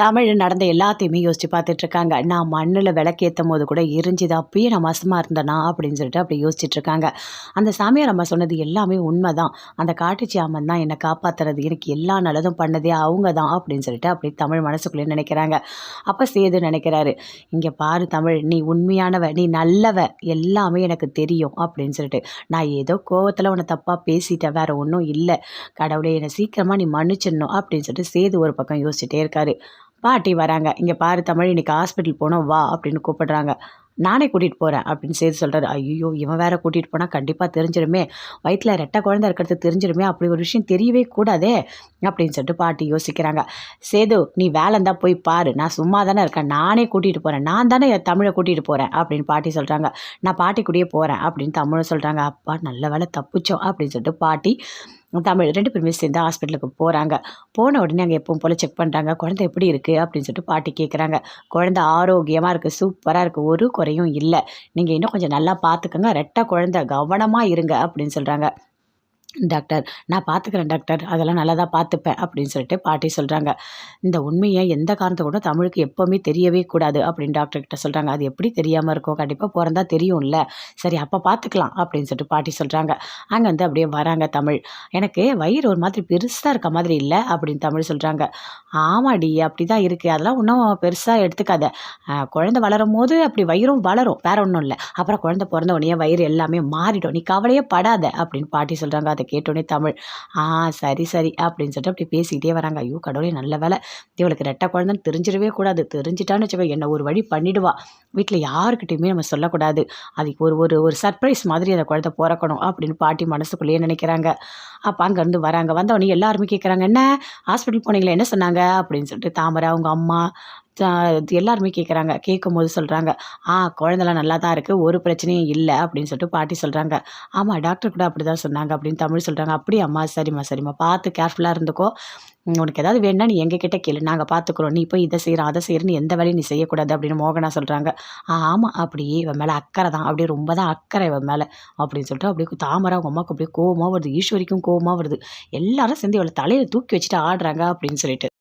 தமிழ் நடந்த எல்லாத்தையுமே யோசிச்சு பார்த்துட்டு இருக்காங்க. நான் மண்ணில் விளக்கேற்றும் போது கூட எரிஞ்சுது அப்பயே நான் மசமாக இருந்தேனா அப்படின்னு சொல்லிட்டு அப்படி யோசிச்சுட்டு இருக்காங்க. அந்த சாமியார் அம்மா சொன்னது எல்லாமே உண்மை தான் அந்த காட்டுச்சி அம்மன் தான் என்னை காப்பாற்றுறது எனக்கு எல்லா நல்லதும் பண்ணதே அவங்க தான் அப்படின்னு சொல்லிட்டு அப்படி தமிழ் மனசுக்குள்ளே நினைக்கிறாங்க. அப்போ சேது நினைக்கிறாரு இங்கே பாரு தமிழ் நீ உண்மையானவ நீ நல்லவ எல்லாமே எனக்கு தெரியும் அப்படின்னு சொல்லிட்டு. நான் ஏதோ கோவத்தில் உன்னை தப்பாக பேசிட்டேன் வேறு ஒன்றும் இல்லை. கடவுளே என்னை சீக்கிரமாக நீ மன்னிச்சிடணும் அப்படின்னு சொல்லிட்டு சேது ஒரு பக்கம் யோசிச்சுட்டே இருக்காரு. பாட்டி வராங்க. இங்கே பாரு தமிழ் இன்னைக்கு ஹாஸ்பிட்டல் போனோம் வா அப்படின்னு கூப்பிடுறாங்க. நானே கூட்டிகிட்டு போகிறேன் அப்படின்னு சேர்த்து சொல்கிறாரு ஐயோ இவன் வேற கூட்டிகிட்டு போனால் கண்டிப்பாக தெரிஞ்சிருமே. வயிற்றில் ரெட்டை குழந்தை இருக்கிறது தெரிஞ்சிருமே. அப்படி ஒரு விஷயம் தெரியவே கூடாதே அப்படின்னு சொல்லிட்டு பாட்டி யோசிக்கிறாங்க. சேது நீ வேலை இருந்தால் போய் பாரு. நான் சும்மா தானே இருக்கேன். நானே கூட்டிகிட்டு போகிறேன் நான் தானே என் தமிழை கூட்டிகிட்டு போகிறேன் அப்படின்னு பாட்டி சொல்கிறாங்க நான் பாட்டி கூடயே போகிறேன் அப்படின்னு தமிழை சொல்கிறாங்க அப்பா நல்ல வேலை தப்பிச்சோம் அப்படின்னு சொல்லிட்டு பாட்டி தமிழ் ரெண்டு பேருமே சேர்ந்து ஹாஸ்பிட்டலுக்கு போகிறாங்க போன உடனே அங்கே எப்பவும் போல் செக் பண்ணுறாங்க குழந்தை எப்படி இருக்குது அப்படின்னு சொல்லிட்டு பாட்டி கேட்குறாங்க குழந்தை ஆரோக்கியமாக இருக்குது சூப்பராக இருக்குது ஒரு குறையும் இல்லை. நீங்கள் இன்னும் கொஞ்சம் நல்லா பார்த்துக்கோங்க ரெட்டை குழந்தை கவனமாக இருங்க அப்படின்னு சொல்கிறாங்க டாக்டர் நான் பார்த்துக்கிறேன் டாக்டர் அதெல்லாம் நல்லா தான் பார்த்துப்பேன் அப்படின்னு சொல்லிட்டு பாட்டி சொல்கிறாங்க இந்த உண்மையை எந்த காரணத்தை கூட தமிழுக்கு எப்போவுமே தெரியவே கூடாது அப்படின்னு டாக்டர்கிட்ட சொல்கிறாங்க அது எப்படி தெரியாமல் இருக்கும் கண்டிப்பாக பிறந்தா தெரியும்ல. சரி அப்போ பார்த்துக்கலாம் அப்படின்னு சொல்லிட்டு பாட்டி சொல்கிறாங்க அங்கே வந்து அப்படியே வராங்க தமிழ். எனக்கு வயிறு ஒரு மாதிரி பெருசாக இருக்க மாதிரி இல்லை அப்படின்னு தமிழ் சொல்கிறாங்க ஆமாடி அப்படி தான் இருக்குது அதெல்லாம் ஒன்றும் பெருசாக எடுத்துக்காத. குழந்தை வளரும் போது அப்படி வயிறும் வளரும். வேற ஒன்றும் இல்லை. அப்புறம் குழந்தை பிறந்த உடனே வயிறு எல்லாமே மாறிடும். நீ கவலையே படாத அப்படின்னு பாட்டி சொல்கிறாங்க அதை கேட்டோடனே தமிழ். ஆ சரி சரி அப்படின்னு சொல்லிட்டு அப்படி பேசிக்கிட்டே வராங்க. ஐயோ கடவுளே நல்ல வேலை. இவளுக்கு ரெட்டை குழந்தைன்னு தெரிஞ்சிடவே கூடாது. தெரிஞ்சிட்டான்னு வச்சுக்கோ என்ன ஒரு வழி பண்ணிடுவா. வீட்டில் யாருக்கிட்டையுமே நம்ம சொல்லக்கூடாது. அதுக்கு ஒரு ஒரு ஒரு சர்ப்ரைஸ் மாதிரி அந்த குழந்தை பிறக்கணும் அப்படின்னு பாட்டி மனசுக்குள்ளேயே நினைக்கிறாங்க. அப்போ அங்கேருந்து வராங்க. வந்தவொடனே எல்லாருமே கேட்குறாங்க என்ன? ஹாஸ்பிட்டல் போனீங்களா என்ன சொன்னாங்க? அப்படின்னு சொல்லிட்டு தாமரை அவங்க அம்மா எல்லாருமே கேட்குறாங்க கேட்கும் போது சொல்கிறாங்க ஆ குழந்தெல்லாம் நல்லா தான் இருக்குது ஒரு பிரச்சனையும் இல்லை அப்படின்னு சொல்லிட்டு பாட்டி சொல்கிறாங்க ஆமாம் டாக்டர் கூட அப்படி தான் சொன்னாங்க அப்படின்னு தமிழ் சொல்கிறாங்க அப்படியே அம்மா சரிம்மா சரிம்மா. பார்த்து கேர்ஃபுல்லாக இருந்துக்கோ. உனக்கு ஏதாவது வேணுன்னா நீ எங்ககிட்ட கேளு. நாங்கள் பார்த்துக்குறோம். நீ போய் இதை செய்கிறோம் அதை செய்கிறேன்னு எந்த வேலையும் நீ செய்யக்கூடாது அப்படின்னு மோகனா சொல்கிறாங்க ஆமாம் அப்படியே இவன் மேலே அக்கறை தான். அப்படியே ரொம்ப தான் அக்கறை இவன் மேலே அப்படின்னு சொல்லிட்டு அப்படியே தாமரை அவங்க அம்மாவுக்கு அப்படியே கோவமாக வருது. ஈஸ்வரிக்கும் கோவமாக வருது. எல்லாரும் சேர்ந்து இவளை தலையில் தூக்கி வச்சுட்டு ஆடுறாங்க அப்படின்னு சொல்லிட்டு.